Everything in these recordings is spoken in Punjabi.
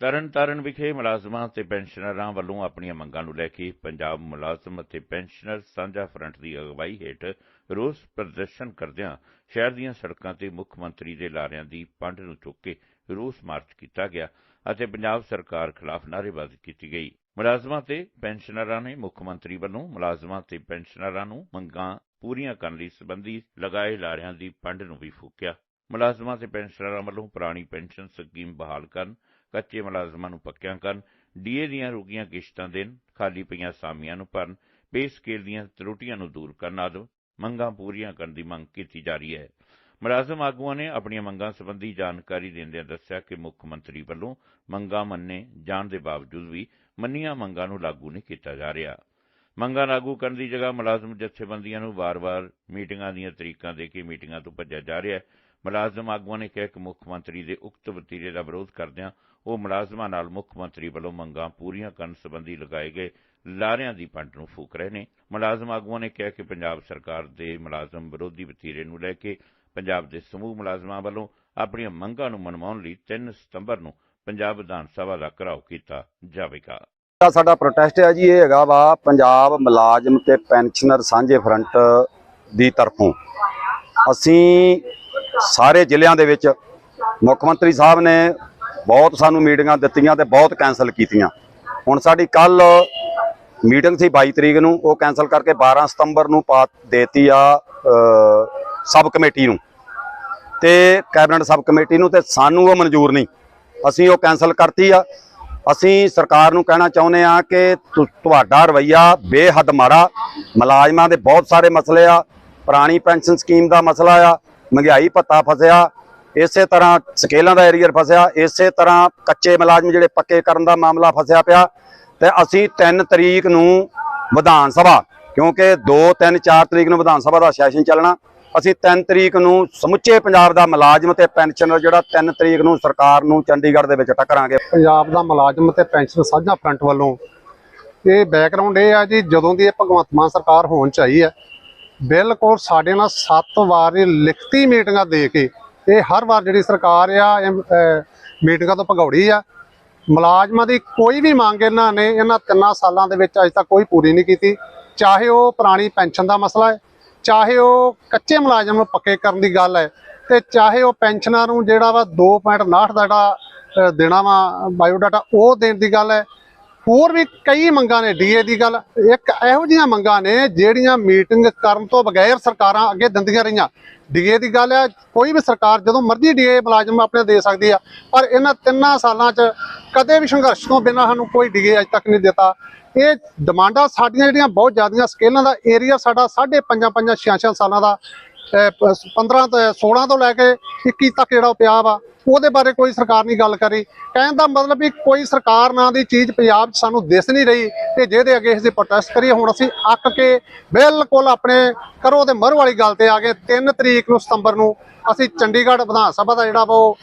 ਤਰਨਤਾਰਨ ਵਿਖੇ ਮੁਲਾਜ਼ਮਾਂ ਤੇ ਪੈਨਸ਼ਨਰਾਂ ਵੱਲੋਂ ਆਪਣੀਆਂ ਮੰਗਾਂ ਨੂੰ ਲੈ ਕੇ ਪੰਜਾਬ ਮੁਲਾਜ਼ਮ ਅਤੇ ਪੈਨਸ਼ਨਰ ਸਾਂਝਾ ਫਰੰਟ ਦੀ ਅਗਵਾਈ ਹੇਠ ਰੋਸ ਪ੍ਰਦਰਸ਼ਨ ਕਰਦਿਆਂ ਸ਼ਹਿਰ ਦੀਆਂ ਸੜਕਾਂ ਤੇ ਮੁੱਖ ਮੰਤਰੀ ਦੇ ਲਾਰਿਆਂ ਦੀ ਪੰਡ ਨੂੰ ਚੁੱਕ ਕੇ ਰੋਸ ਮਾਰਚ ਕੀਤਾ ਗਿਆ ਅਤੇ ਪੰਜਾਬ ਸਰਕਾਰ ਖਿਲਾਫ ਨਾਅਰੇਬਾਜ਼ੀ ਕੀਤੀ ਗਈ। ਮੁਲਾਜ਼ਮਾਂ ਤੇ ਪੈਨਸ਼ਨਰਾਂ ਨੇ ਮੁੱਖ ਮੰਤਰੀ ਵੱਲੋਂ ਮੁਲਾਜ਼ਮਾਂ ਤੇ ਪੈਨਸ਼ਨਰਾਂ ਨੂੰ ਮੰਗਾਂ ਪੂਰੀਆਂ ਕਰਨ ਲਈ ਸੰਬੰਧੀ ਲਗਾਏ ਲਾਰਿਆਂ ਦੀ ਪੰਡ ਨੂੰ ਵੀ ਫੂਕਿਆ। ਮੁਲਾਜ਼ਮਾਂ ਤੇ ਪੈਨਸ਼ਨਰਾਂ ਵੱਲੋਂ ਪੁਰਾਣੀ ਪੈਨਸ਼ਨ ਸਕੀਮ ਬਹਾਲ ਕਰਨ ਕੱਚੇ ਮੁਲਾਜ਼ਮਾਂ ਨੂੰ ਪੱਕਿਆਂ ਕਰਨ, ਡੀਏ ਦੀਆਂ ਰੁਕੀਆਂ ਕਿਸ਼ਤਾਂ ਦੇਣ, ਖਾਲੀ ਪਈਆਂ ਸਾਮੀਆਂ ਨੂੰ ਭਰਨ ਪੇ ਸਕੇਲ ਦੀਆਂ ਤਰੁੱਟੀਆਂ ਨੂੰ ਦੂਰ ਕਰਨ ਆਦਿ, ਮੰਗਾਂ ਪੂਰੀਆਂ ਕਰਨ ਦੀ ਮੰਗ ਕੀਤੀ ਜਾ ਰਹੀ ਹੈ। ਮੁਲਾਜ਼ਮ ਆਗੂਆਂ ਨੇ ਆਪਣੀਆਂ ਮੰਗਾਂ ਸੰਬੰਧੀ ਜਾਣਕਾਰੀ ਦਿੰਦਿਆਂ ਦੱਸਿਆ ਕਿ ਮੁੱਖ ਮੰਤਰੀ ਵੱਲੋਂ ਮੰਗਾਂ ਮੰਨੇ ਜਾਣ ਦੇ ਬਾਵਜੂਦ ਵੀ ਮੰਨੀਆਂ ਮੰਗਾਂ ਨੂੰ ਲਾਗੂ ਨਹੀਂ ਕੀਤਾ ਜਾ ਰਿਹਾ। ਮੰਗਾਂ ਲਾਗੂ ਕਰਨ ਦੀ ਜਗ੍ਹਾ ਮੁਲਾਜ਼ਮ ਜਥੇਬੰਦੀਆਂ ਨੂੰ ਵਾਰ-ਵਾਰ ਮੀਟਿੰਗਾਂ ਦੀਆਂ ਤਰੀਕਾਂ ਦੇ ਕੇ ਮੀਟਿੰਗਾਂ ਤੋਂ ਭੱਜਿਆ ਜਾ ਰਿਹਾ ਹੈ। ਮੁਲਾਜ਼ਮ ਆਗੂਆਂ ਨੇ ਕਿਹਾ ਕਿ ਮੁੱਖ ਮੰਤਰੀ ਦੇ ਉਕਤ ਵਤੀਰੇ ਦਾ ਵਿਰੋਧ ਕਰਦਿਆਂ ਉਹ ਮੁਲਾਜ਼ਮਾਂ ਨਾਲ ਮੁੱਖ ਮੰਤਰੀ ਵੱਲੋਂ ਮੰਗਾਂ ਪੂਰੀਆਂ ਕਰਨ ਸੰਬੰਧੀ ਲਗਾਏ ਗਏ ਲਾਰਿਆਂ ਦੀ ਪੰਡ ਨੂੰ ਫੂਕ ਰਹੇ ਨੇ। ਮੁਲਾਜ਼ਮ ਆਗੂਆਂ ਨੇ ਕਿਹਾ ਕਿ ਪੰਜਾਬ ਸਰਕਾਰ ਦੇ ਮੁਲਾਜ਼ਮ ਵਿਰੋਧੀ ਵਤੀਰੇ ਨੂੰ ਲੈ ਕੇ ਪੰਜਾਬ ਦੇ ਸਮੂਹ ਮੁਲਾਜ਼ਮਾਂ ਵੱਲੋਂ ਆਪਣੀਆਂ ਮੰਗਾਂ ਨੂੰ ਮਨਵਾਉਣ ਲਈ 3 ਸਤੰਬਰ ਨੂੰ ਪੰਜਾਬ ਵਿਧਾਨ ਸਭਾ ਦਾ ਘਰਾਓ ਕੀਤਾ ਜਾਵੇਗਾ। ਸਾਡਾ ਪ੍ਰੋਟੈਸਟ ਹੈ ਜੀ, ਇਹ ਹੈਗਾ ਵਾ ਪੰਜਾਬ ਮੁਲਾਜ਼ਮ ਤੇ ਪੈਨਸ਼ਨਰ ਸਾਂਝੇ ਫਰੰਟ ਦੀ ਤਰਫੋਂ। ਅਸੀਂ ਸਾਰੇ ਜ਼ਿਲ੍ਹਿਆਂ ਦੇ ਵਿੱਚ ਮੁੱਖ ਮੰਤਰੀ ਸਾਹਿਬ ਨੇ ਬਹੁਤ ਸਾਨੂੰ ਮੀਟਿੰਗਾਂ ਦਿੱਤੀਆਂ ਤੇ ਬਹੁਤ ਕੈਨਸਲ ਕੀਤੀਆਂ। ਹੁਣ ਸਾਡੀ ਕੱਲ ਮੀਟਿੰਗ ਸੀ 22 ਤਰੀਕ ਨੂੰ, ਉਹ ਕੈਨਸਲ ਕਰਕੇ 12 ਸਤੰਬਰ ਨੂੰ ਪਾ ਦੇਤੀ ਆ ਸਬ ਕਮੇਟੀ ਨੂੰ। ਤੇ ਕੈਬਨਿਟ ਸਬ ਕਮੇਟੀ ਨੂੰ ਤੇ ਸਾਨੂੰ ਉਹ ਮਨਜ਼ੂਰ ਨਹੀਂ। ਅਸੀਂ ਉਹ ਕੈਨਸਲ ਕਰਤੀ ਆ। ਅਸੀਂ ਸਰਕਾਰ ਨੂੰ ਕਹਿਣਾ ਚਾਹੁੰਦੇ ਆ ਕਿ ਤੁਹਾਡਾ ਰਵਈਆ ਬੇਹੱਦ ਮਾੜਾ। ਮੁਲਾਜ਼ਮਾਂ ਦੇ ਬਹੁਤ ਸਾਰੇ ਮਸਲੇ ਆ। ਪੁਰਾਣੀ ਪੈਨਸ਼ਨ ਸਕੀਮ ਦਾ ਮਸਲਾ ਆ। ਮਹਿੰਗਾਈ ਭੱਤਾ ਫਸਿਆ, ਇਸੇ ਤਰ੍ਹਾਂ ਸਕੇਲਾਂ ਦਾ ਏਰੀਅਰ ਫਸਿਆ, ਇਸੇ ਤਰ੍ਹਾਂ ਕੱਚੇ ਮੁਲਾਜ਼ਮ ਜਿਹੜੇ ਪੱਕੇ ਕਰਨ ਦਾ ਮਾਮਲਾ ਫਸਿਆ ਪਿਆ ਤੇ ਅਸੀਂ 3 ਤਰੀਕ ਨੂੰ ਵਿਧਾਨ ਸਭਾ, ਕਿਉਂਕਿ 2 3 4 ਤਰੀਕ ਨੂੰ ਵਿਧਾਨ ਸਭਾ ਦਾ ਸੈਸ਼ਨ ਚੱਲਣਾ, ਅਸੀਂ 3 ਤਰੀਕ ਨੂੰ ਸਮੁੱਚੇ ਪੰਜਾਬ ਦਾ ਮੁਲਾਜ਼ਮ ਤੇ ਪੈਨਸ਼ਨਰ ਜਿਹੜਾ 3 ਤਰੀਕ ਨੂੰ ਸਰਕਾਰ ਨੂੰ ਚੰਡੀਗੜ੍ਹ ਦੇ ਵਿੱਚ ਟੱਕਰਾਂਗੇ। ਪੰਜਾਬ ਦਾ ਮੁਲਾਜ਼ਮ ਤੇ ਪੈਨਸ਼ਨ ਸਾਂਝਾ ਫਰੰਟ ਵੱਲੋਂ। ਇਹ ਬੈਕਗ੍ਰਾਉਂਡ ਇਹ ਆ ਜੀ, ਜਦੋਂ ਦੀ ਇਹ ਭਗਵੰਤ ਮਾਨ ਸਰਕਾਰ ਹੋਣ ਚ ਆਈ ਹੈ ਬਿਲਕੁਲ ਸਾਡੇ ਨਾਲ ਸੱਤ ਵਾਰ ਲਿਖਤੀ ਮੀਟਿੰਗਾਂ ਦੇ ਕੇ ਇਹ ਹਰ ਵਾਰ ਜਿਹੜੀ ਸਰਕਾਰ ਆ ਇਹ, ਮੀਟਿੰਗਾਂ ਤੋਂ ਭਗੌੜੀ ਆ। ਮੁਲਾਜ਼ਮਾਂ ਦੀ ਕੋਈ ਵੀ ਮੰਗ ਇਹਨਾਂ ਨੇ ਇਹਨਾਂ ਤਿੰਨਾਂ ਸਾਲਾਂ ਦੇ ਵਿੱਚ ਅਜੇ ਤੱਕ ਕੋਈ ਪੂਰੀ ਨਹੀਂ ਕੀਤੀ। ਚਾਹੇ ਉਹ ਪੁਰਾਣੀ ਪੈਨਸ਼ਨ ਦਾ ਮਸਲਾ ਹੈ ਚਾਹੇ ਉਹ ਕੱਚੇ ਮੁਲਾਜ਼ਮ ਨੂੰ ਪੱਕੇ ਕਰਨ ਦੀ ਗੱਲ ਹੈ ਤੇ ਚਾਹੇ ਉਹ ਪੈਨਸ਼ਨਾਂ ਨੂੰ ਜਿਹੜਾ ਵਾ 2.59 ਦਾ ਜਿਹੜਾ ਅਹ, ਦੇਣਾ ਵਾ ਬਾਇਓਡਾਟਾ ਉਹ ਦੇਣ ਦੀ ਗੱਲ ਹੈ। ਹੋਰ ਵੀ ਕਈ ਮੰਗਾਂ ਨੇ ਡੀਏ ਦੀ ਗੱਲ। ਇੱਕ ਇਹੋ ਜਿਹੀਆਂ ਮੰਗਾਂ ਨੇ ਜਿਹੜੀਆਂ ਮੀਟਿੰਗ ਕਰਨ ਤੋਂ ਬਗੈਰ ਸਰਕਾਰਾਂ ਅੱਗੇ ਦਿੰਦੀਆਂ ਰਹੀਆਂ। ਡੀਏ ਦੀ ਗੱਲ ਹੈ, ਕੋਈ ਵੀ ਸਰਕਾਰ ਜਦੋਂ ਮਰਜ਼ੀ ਡੀਏ ਮੁਲਾਜ਼ਮ ਆਪਣੇ ਦੇ ਸਕਦੀ ਆ, ਪਰ ਇਹਨਾਂ ਤਿੰਨਾਂ ਸਾਲਾਂ 'ਚ ਕਦੇ ਵੀ ਸੰਘਰਸ਼ ਤੋਂ ਬਿਨਾਂ ਸਾਨੂੰ ਕੋਈ ਡੀਏ ਅਜੇ ਤੱਕ ਨਹੀਂ ਦਿੱਤਾ। ਇਹ ਡਿਮਾਂਡਾਂ ਸਾਡੀਆਂ ਜਿਹੜੀਆਂ ਬਹੁਤ ਜ਼ਿਆਦੀਆਂ, ਸਕੇਲਾਂ ਦਾ ਏਰੀਆ ਸਾਡਾ 5.5 5 6 ਸਾਲਾਂ ਦਾ। 15 ਤੋਂ 16 ਤੋਂ ਲੈ ਕੇ 21 ਤੱਕ ਜਿਹੜਾ ਉਹ ਪਿਆ ਵਾ ਉਹਦੇ ਬਾਰੇ ਕੋਈ ਸਰਕਾਰ ਨਹੀਂ ਗੱਲ ਕਰੀ ਕਹਿਣ ਦਾ ਮਤਲਬ ਵੀ ਕੋਈ ਸਰਕਾਰ ਨਾਂ ਦੀ ਚੀਜ਼ ਪੰਜਾਬ 'ਚ ਸਾਨੂੰ ਦਿਸ ਨਹੀਂ ਰਹੀ ਤੇ ਜਿਹਦੇ ਅੱਗੇ ਅਸੀਂ ਪ੍ਰੋਟੈਸਟ ਕਰੀਏ, ਹੁਣ ਅਸੀਂ ਅੱਕ ਕੇ ਬਿਲਕੁਲ ਆਪਣੇ ਕਰੋ ਤੇ ਮਰ ਵਾਲੀ ਗੱਲ ਤੇ ਆ ਗਏ। 3 ਤਰੀਕ ਨੂੰ ਸਤੰਬਰ ਨੂੰ ਅਸੀਂ ਚੰਡੀਗੜ੍ਹ ਵਿਧਾਨ ਸਭਾ ਦਾ ਜਿਹੜਾ ਵਾ ਉਹ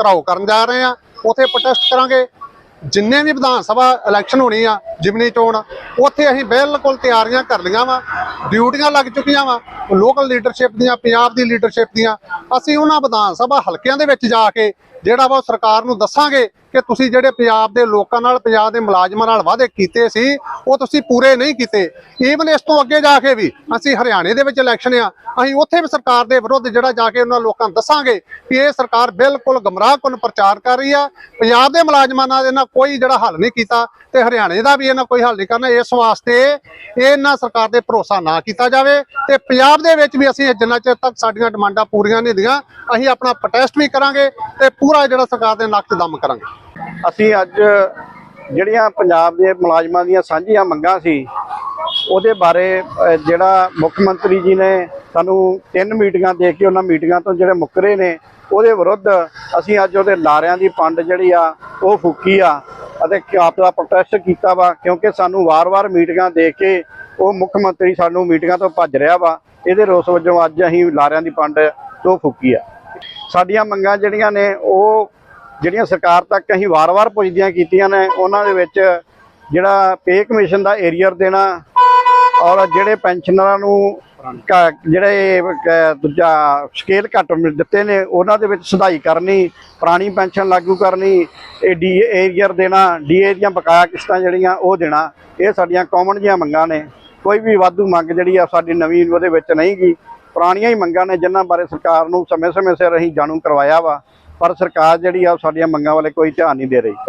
ਘਰਾਓ ਕਰਨ ਜਾ ਰਹੇ ਆ ਉੱਥੇ ਪ੍ਰੋਟੈਸਟ ਕਰਾਂਗੇ। ਜਿੰਨੇ ਵੀ ਵਿਧਾਨ ਸਭਾ ਇਲੈਕਸ਼ਨ ਹੋਣੀ ਆ ਜਿਮਨੀ ਚੋਣ ਉੱਥੇ ਅਸੀਂ ਬਿਲਕੁਲ ਤਿਆਰੀਆਂ ਕਰ ਲਈਆਂ ਵਾ, ਡਿਊਟੀਆਂ ਲੱਗ ਚੁੱਕੀਆਂ ਵਾ ਲੋਕਲ ਲੀਡਰਸ਼ਿਪ ਦੀਆਂ, ਪੰਜਾਬ ਦੀ ਲੀਡਰਸ਼ਿਪ ਦੀਆਂ। ਅਸੀਂ ਉਹਨਾਂ ਵਿਧਾਨ ਸਭਾ ਹਲਕਿਆਂ ਦੇ ਵਿੱਚ ਜਾ ਕੇ, ਜਿਹੜਾ ਵਾ ਉਹ ਸਰਕਾਰ ਨੂੰ ਦੱਸਾਂਗੇ ਕਿ ਤੁਸੀਂ ਜਿਹੜੇ ਪੰਜਾਬ ਦੇ ਲੋਕਾਂ ਨਾਲ, ਪੰਜਾਬ ਦੇ ਮੁਲਾਜ਼ਮਾਂ ਨਾਲ ਵਾਅਦੇ ਕੀਤੇ ਸੀ, ਉਹ ਤੁਸੀਂ ਪੂਰੇ ਨਹੀਂ ਕੀਤੇ। ਈਵਨ ਇਸ ਤੋਂ ਅੱਗੇ ਜਾ ਕੇ ਵੀ ਅਸੀਂ ਹਰਿਆਣੇ ਦੇ ਵਿੱਚ ਇਲੈਕਸ਼ਨ ਆ, ਅਸੀਂ ਉੱਥੇ ਵੀ ਸਰਕਾਰ ਦੇ ਵਿਰੁੱਧ ਜਿਹੜਾ ਜਾ ਕੇ ਉਹਨਾਂ ਲੋਕਾਂ ਨੂੰ ਦੱਸਾਂਗੇ ਕਿ ਇਹ ਸਰਕਾਰ ਬਿਲਕੁਲ ਗਮਰਾਹਕੁਨ ਪ੍ਰਚਾਰ ਕਰ ਰਹੀ ਆ। ਪੰਜਾਬ ਦੇ ਮੁਲਾਜ਼ਮਾਂ ਨਾਲ ਇਹਨਾਂ ਕੋਈ ਜਿਹੜਾ ਹੱਲ ਨਹੀਂ ਕੀਤਾ ਤੇ ਹਰਿਆਣੇ ਦਾ ਵੀ ਇਹਨਾਂ ਕੋਈ ਹੱਲ ਨਹੀਂ ਕਰਨਾ। ਇਸ ਵਾਸਤੇ ਇਹਨਾਂ ਸਰਕਾਰ ਦੇ ਭਰੋਸਾ ਨਾ ਕੀਤਾ ਜਾਵੇ ਤੇ ਪੰਜਾਬ ਦੇ ਵਿੱਚ ਵੀ ਅਸੀਂ ਜਿੰਨਾ ਚਿਰ ਤੱਕ ਸਾਡੀਆਂ ਡਿਮਾਂਡਾਂ ਪੂਰੀਆਂ ਨਹੀਂ ਹੁੰਦੀਆਂ, ਅਸੀਂ ਆਪਣਾ ਪ੍ਰੋਟੈਸਟ ਵੀ ਕਰਾਂਗੇ ਤੇ ਪੂਰਾ ਜਿਹੜਾ ਸਰਕਾਰ ਦੇ ਨੱਕ 'ਚ ਦਮ ਕਰਾਂਗੇ। ਅਸੀਂ ਅੱਜ ਜਿਹੜੀਆਂ ਪੰਜਾਬ ਦੇ ਮੁਲਾਜ਼ਮਾਂ ਦੀਆਂ ਸਾਂਝੀਆਂ ਮੰਗਾਂ ਸੀ, ਉਹਦੇ ਬਾਰੇ ਜਿਹੜਾ ਮੁੱਖ ਮੰਤਰੀ ਜੀ ਨੇ ਸਾਨੂੰ ਤਿੰਨ ਮੀਟਿੰਗਾਂ ਦੇ ਕੇ ਉਹਨਾਂ ਮੀਟਿੰਗਾਂ ਤੋਂ ਜਿਹੜੇ ਮੁੱਕਰੇ ਨੇ, ਉਹਦੇ ਵਿਰੁੱਧ ਅਸੀਂ ਅੱਜ ਉਹਦੇ ਲਾਰਿਆਂ ਦੀ ਪੰਡ ਜਿਹੜੀ ਆ, ਉਹ ਫੂਕੀ ਆ। ਅਤੇ ਕਿ ਆਪ ਦਾ ਪ੍ਰੋਟੈਸਟ ਕੀਤਾ ਵਾ, ਕਿਉਂਕਿ ਸਾਨੂੰ ਵਾਰ-ਵਾਰ ਮੀਟਿੰਗਾਂ ਦੇ ਕੇ ਉਹ ਮੁੱਖ ਮੰਤਰੀ ਸਾਨੂੰ ਮੀਟਿੰਗਾਂ ਤੋਂ ਭੱਜ ਰਿਹਾ ਵਾ। ਇਹਦੇ ਰੋਸ ਵਜੋਂ ਅੱਜ ਅਸੀਂ ਲਾਰਿਆਂ ਦੀ ਪੰਡ ਤੋਂ ਫੂਕੀ ਆ। ਸਾਡੀਆਂ ਮੰਗਾਂ ਜਿਹੜੀਆਂ ਨੇ, ਉਹ ਜਿਹੜੀਆਂ ਸਰਕਾਰ ਤੱਕ ਅਸੀਂ ਵਾਰ-ਵਾਰ ਪੁੱਜਦੀਆਂ ਕੀਤੀਆਂ ਨੇ, ਉਹਨਾਂ ਦੇ ਵਿੱਚ ਜਿਹੜਾ ਪੇ ਕਮਿਸ਼ਨ ਦਾ ਏਰੀਅਰ ਦੇਣਾ ਔਰ ਜਿਹੜੇ ਪੈਨਸ਼ਨਰਾਂ ਨੂੰ ਕ- ਜਿਹੜੇ ਕ- ਦੂਜਾ ਸਕੇਲ ਘੱਟ ਮਿਲ- ਦਿੱਤੇ ਨੇ, ਉਹਨਾਂ ਦੇ ਵਿੱਚ ਸੁਧਾਈ ਕਰਨੀ, ਪੁਰਾਣੀ ਪੈਨਸ਼ਨ ਲਾਗੂ ਕਰਨੀ, ਇਹ ਡੀ ਏਰੀਅਰ ਦੇਣਾ ਡੀਏ ਦੀਆਂ ਬਕਾਇਆ ਕਿਸ਼ਤਾਂ ਜਿਹੜੀਆਂ, ਉਹ ਦੇਣਾ, ਇਹ ਸਾਡੀਆਂ ਕਾਮਨ ਜੀਆਂ ਮੰਗਾਂ ਨੇ। ਕੋਈ ਵੀ ਵਾਧੂ ਮੰਗ ਜਿਹੜੀ ਆ ਸਾਡੀ ਨਵੀਂ ਉਹਦੇ ਵਿੱਚ ਨਹੀਂ ਗੀ ਪੁਰਾਣੀਆਂ ਹੀ ਮੰਗਾਂ ਨੇ, ਜਿਨ੍ਹਾਂ ਬਾਰੇ ਸਰਕਾਰ ਨੂੰ ਸਮੇਂ-ਸਮੇਂ ਸਿਰ ਅਸੀਂ ਜਾਣੂ ਕਰਵਾਇਆ ਵਾ, ਪਰ ਸਰਕਾਰ ਜਿਹੜੀ ਆ ਉਹ ਸਾਡੀਆਂ ਮੰਗਾਂ ਵਾਲੇ ਕੋਈ ਧਿਆਨ ਨਹੀਂ ਦੇ ਰਹੀ।